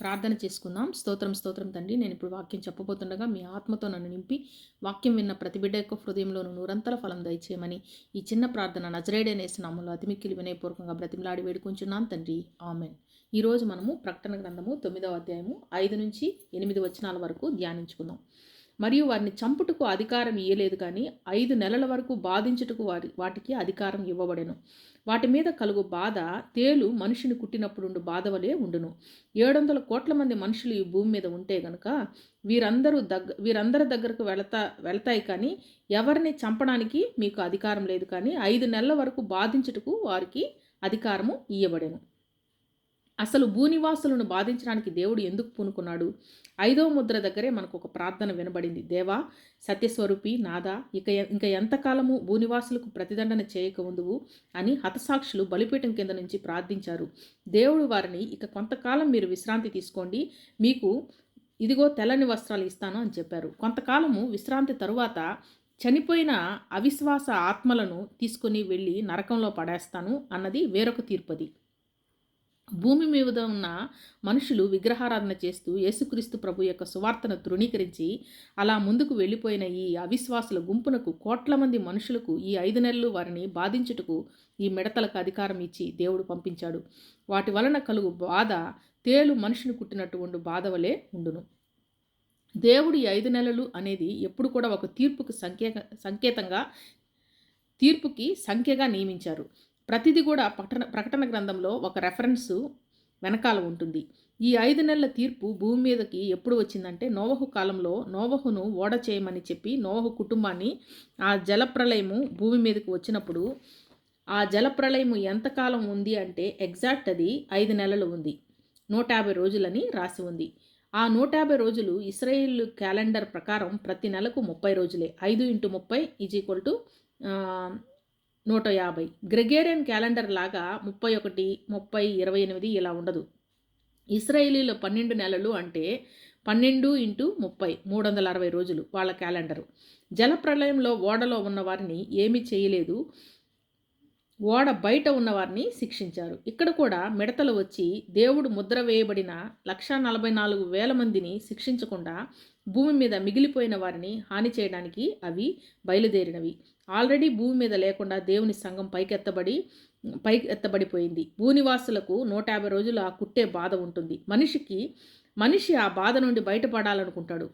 ప్రార్థన చేసుకుందాం. స్తోత్రం స్తోత్రం తండ్రి. నేను ఇప్పుడు వాక్యం చెప్పబోతుండగా మీ ఆత్మతో నన్ను నింపి వాక్యం విన్న ప్రతి బిడ్డ యొక్క హృదయంలోను నూరంతల ఫలం దయచేయమని ఈ చిన్న ప్రార్థన నజరేడనేసి నామంలో అతిమిక్కిలి వినయపూర్వకంగా బ్రతిమలాడి వేడుకుంటున్నాను తండ్రి. ఆమెన్. ఈరోజు మనము ప్రకటన గ్రంథము తొమ్మిదవ అధ్యాయము ఐదు నుంచి ఎనిమిది వచనాల వరకు ధ్యానించుకుందాం. మరియు వారిని చంపుటకు అధికారం ఇయ్యలేదు కానీ ఐదు నెలల వరకు బాధించుటకు వారి వాటికి అధికారం ఇవ్వబడెను. వాటి మీద కలుగు బాధ తేలు మనిషిని కుట్టినప్పుడు బాధ వలె ఉండును. ఏడు వందల కోట్ల మంది మనుషులు ఈ భూమి మీద ఉంటే గనుక వీరందరూ దగ్గ వీరందరి దగ్గరకు వెళతా వెళతాయి కానీ ఎవరిని చంపడానికి మీకు అధికారం లేదు కానీ ఐదు నెలల వరకు బాధించుటకు వారికి అధికారము ఇయ్యబడెను. అసలు భూనివాసులను బాధించడానికి దేవుడు ఎందుకు పూనుకున్నాడు? ఐదవ ముద్ర దగ్గరే మనకు ఒక ప్రార్థన వినబడింది. దేవా సత్యస్వరూపి నాదా ఇక ఇంకా ఎంతకాలము భూనివాసులకు ప్రతిదండన చేయక ఉందువు అని హతసాక్షులు బలిపీఠం కింద నుంచి ప్రార్థించారు. దేవుడు వారిని ఇక కొంతకాలం మీరు విశ్రాంతి తీసుకోండి మీకు ఇదిగో తెల్లని వస్త్రాలు ఇస్తాను అని చెప్పారు. కొంతకాలము విశ్రాంతి తరువాత చనిపోయిన అవిశ్వాస ఆత్మలను తీసుకుని వెళ్ళి నరకంలో పడేస్తాను అన్నది వేరొక తీర్పది. భూమి మీద ఉన్న మనుషులు విగ్రహారాధన చేస్తూ యేసుక్రీస్తు ప్రభు యొక్క సువార్తను తృణీకరించి అలా ముందుకు వెళ్ళిపోయిన ఈ అవిశ్వాసుల గుంపునకు కోట్ల మంది మనుషులకు ఈ ఐదు నెలలు వారిని బాధించుటకు ఈ మిడతలకు అధికారం ఇచ్చి దేవుడు పంపించాడు. వాటి వలన కలుగు బాధ తేలు మనిషిని కుట్టినట్టు ఉండు బాధ వలె ఉండును. దేవుడు ఈ ఐదు నెలలు అనేది ఎప్పుడు కూడా ఒక తీర్పుకు సంకేత సంకేతంగా తీర్పుకి సంఖ్యగా నియమించారు. ప్రతిదీ కూడా ప్రకటన ప్రకటన గ్రంథంలో ఒక రెఫరెన్సు వెనకాల ఉంటుంది. ఈ ఐదు నెలల తీర్పు భూమి మీదకి ఎప్పుడు వచ్చిందంటే నోవహు కాలంలో నోవహును ఓడ చేయమని చెప్పి నోవహు కుటుంబాన్ని ఆ జలప్రలయము భూమి మీదకి వచ్చినప్పుడు ఆ జలప్రలయము ఎంతకాలం ఉంది అంటే ఎగ్జాక్ట్ అది ఐదు నెలలు ఉంది. నూట యాభై రోజులని రాసి ఉంది. ఆ నూట యాభై రోజులు ఇస్రాయిల్ క్యాలెండర్ ప్రకారం ప్రతి నెలకు ముప్పై రోజులే. ఐదు ఇంటూ ముప్పై ఈజ్ ఈక్వల్ టు నూట యాభై. గ్రెగేరియన్ క్యాలెండర్ లాగా ముప్పై ఒకటి ముప్పై ఇరవై ఎనిమిది ఇలా ఉండదు. ఇస్రాయేలీల పన్నెండు నెలలు అంటే పన్నెండు ఇంటూ ముప్పై మూడు వందల అరవై రోజులు వాళ్ళ క్యాలెండరు. జలప్రలయంలో ఓడలో ఉన్న వారిని ఏమీ చేయలేదు. ఓడ బయట ఉన్నవారిని శిక్షించారు. ఇక్కడ కూడా మిడతలు వచ్చి దేవుడు ముద్ర వేయబడిన లక్షా నలభై నాలుగు వేల మందిని శిక్షించకుండా భూమి మీద మిగిలిపోయిన వారిని హాని చేయడానికి అవి బయలుదేరినవి. ఆల్రెడీ భూమి మీద లేకుండా దేవుని సంఘం పైకెత్తబడి పైకి ఎత్తబడిపోయింది భూనివాసులకు నూట యాభై రోజులు ఆ కుట్టే బాధ ఉంటుంది. మనిషికి మనిషి ఆ బాధ నుండి బయటపడాలనుకుంటాడు.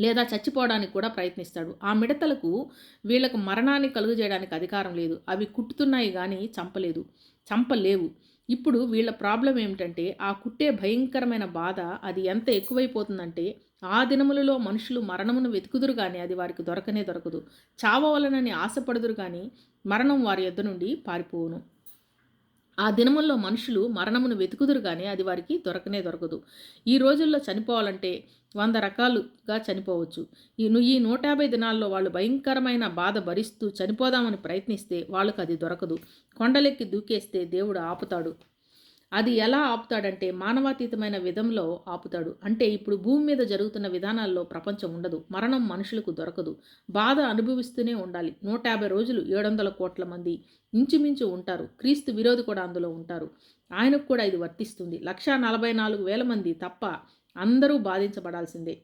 లేదా చచ్చిపోవడానికి కూడా ప్రయత్నిస్తాడు. ఆ మిడతలకు వీళ్ళకు మరణాన్ని కలుగజేయడానికి అధికారం లేదు. అవి కుట్టుతున్నాయి కానీ చంపలేదు. చంపలేవు. ఇప్పుడు వీళ్ళ ప్రాబ్లం ఏమిటంటే ఆ కుట్టే భయంకరమైన బాధ అది ఎంత ఎక్కువైపోతుందంటే ఆ దినములలో మనుషులు మరణమును వెతుకుదురు కానీ అది వారికి దొరకనే దొరకదు. చావవలనని ఆశపడుదురు కానీ మరణం వారి యొద్ద నుండి పారిపోవును. ఆ దినముల్లో మనుషులు మరణమును వెతుకుదురు కానీ అది వారికి దొరకనే దొరకదు. ఈ రోజుల్లో చనిపోవాలంటే వంద రకాలుగా చనిపోవచ్చు. ఈ ఈ నూట యాభై దినాల్లో వాళ్ళు భయంకరమైన బాధ భరిస్తూ చనిపోదామని ప్రయత్నిస్తే వాళ్ళకు అది దొరకదు. కొండలెక్కి దూకేస్తే దేవుడు ఆపుతాడు. అది ఎలా ఆపుతాడంటే మానవాతీతమైన విధంలో ఆపుతాడు. అంటే ఇప్పుడు భూమి మీద జరుగుతున్న విధానాల్లో ప్రపంచం ఉండదు. మరణం మనుషులకు దొరకదు. బాధ అనుభవిస్తూనే ఉండాలి. నూట యాభై రోజులు ఏడు వందల కోట్ల మంది ఇంచుమించు ఉంటారు. క్రీస్తు విరోధి కూడా అందులో ఉంటారు. ఆయనకు కూడా ఇది వర్తిస్తుంది. లక్షా నలభై నాలుగు వేల మంది తప్ప అందరూ బాధించబడాల్సిందే.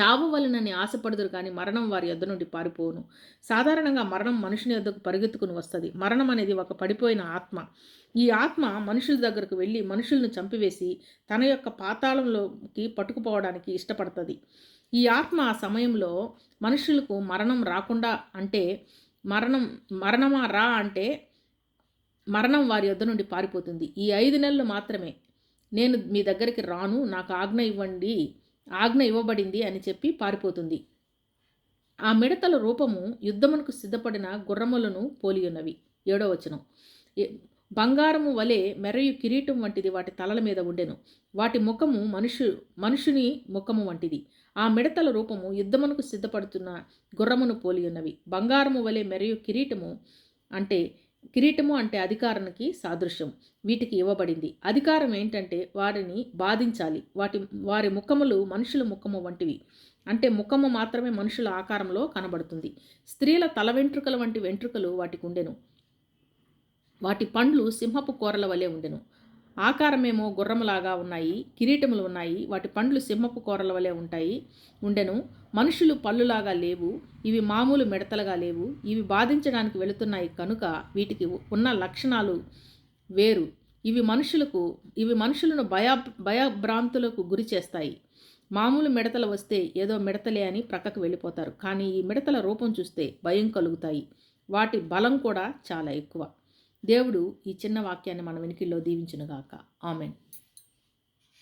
చావు వలనని ఆశపడుదురు కానీ మరణం వారి యొద్ద నుండి పారిపోవును. సాధారణంగా మరణం మనుషుని యొద్దకు పరిగెత్తుకుని వస్తుంది. మరణం అనేది ఒక పడిపోయిన ఆత్మ. ఈ ఆత్మ మనుషుల దగ్గరకు వెళ్ళి మనుషులను చంపివేసి తన యొక్క పాతాళంలోకి పట్టుకుపోవడానికి ఇష్టపడుతుంది. ఈ ఆత్మ ఆ సమయంలో మనుషులకు మరణం రాకుండా అంటే మరణం మరణమా రా అంటే మరణం వారి యొద్ద నుండి పారిపోతుంది. ఈ ఐదు నెలలు మాత్రమే నేను మీ దగ్గరికి రాను నాకు ఆజ్ఞ ఇవ్వండి ఆజ్ఞ ఇవ్వబడింది అని చెప్పి పారిపోతుంది. ఆ మిడతల రూపము యుద్ధమునకు సిద్ధపడిన గుర్రములను పోలియున్నవి. ఏడో వచనం. బంగారము వలె మెరయు కిరీటం వంటిది వాటి తలల మీద ఉండెను. వాటి ముఖము మనుషు మనుషుని ముఖము వంటిది. ఆ మిడతల రూపము యుద్ధమునకు సిద్ధపడుతున్న గుర్రమును పోలియున్నవి. బంగారము వలె మెరయు కిరీటము అంటే కిరీటము అంటే అధికారానికి సాదృశ్యం. వీటికి ఇవ్వబడింది. అధికారం ఏంటంటే వారిని బాధించాలి. వాటి వారి ముఖములు మనుషుల ముఖము వంటివి. అంటే ముఖము మాత్రమే మనుషుల ఆకారంలో కనబడుతుంది. స్త్రీల తల వెంట్రుకల వంటి వెంట్రుకలు వాటికి ఉండెను వాటి పండ్లు సింహపు కూరల వలె ఉండెను. ఆకారమేమో గుర్రములాగా ఉన్నాయి కిరీటములు ఉన్నాయి వాటి పండ్లు సింహపు కూరల వలె ఉంటాయి ఉండెను. మనుషులు పళ్ళులాగా లేవు ఇవి మామూలు మిడతలుగా లేవు ఇవి బాధించడానికి వెళుతున్నాయి కనుక వీటికి ఉన్న లక్షణాలు వేరు. ఇవి మనుషులకు ఇవి మనుషులను భయ భయభ్రాంతులకు గురి చేస్తాయి. మామూలు మిడతలు వస్తే ఏదో మిడతలే అని ప్రక్కకు వెళ్ళిపోతారు. కానీ ఈ మిడతల రూపం చూస్తే భయం కలుగుతాయి. వాటి బలం కూడా చాలా ఎక్కువ. దేవుడు ఈ చిన్న వాక్యాన్ని మన వెనుకల్లో దీవించునుగాక. ఆమెన్.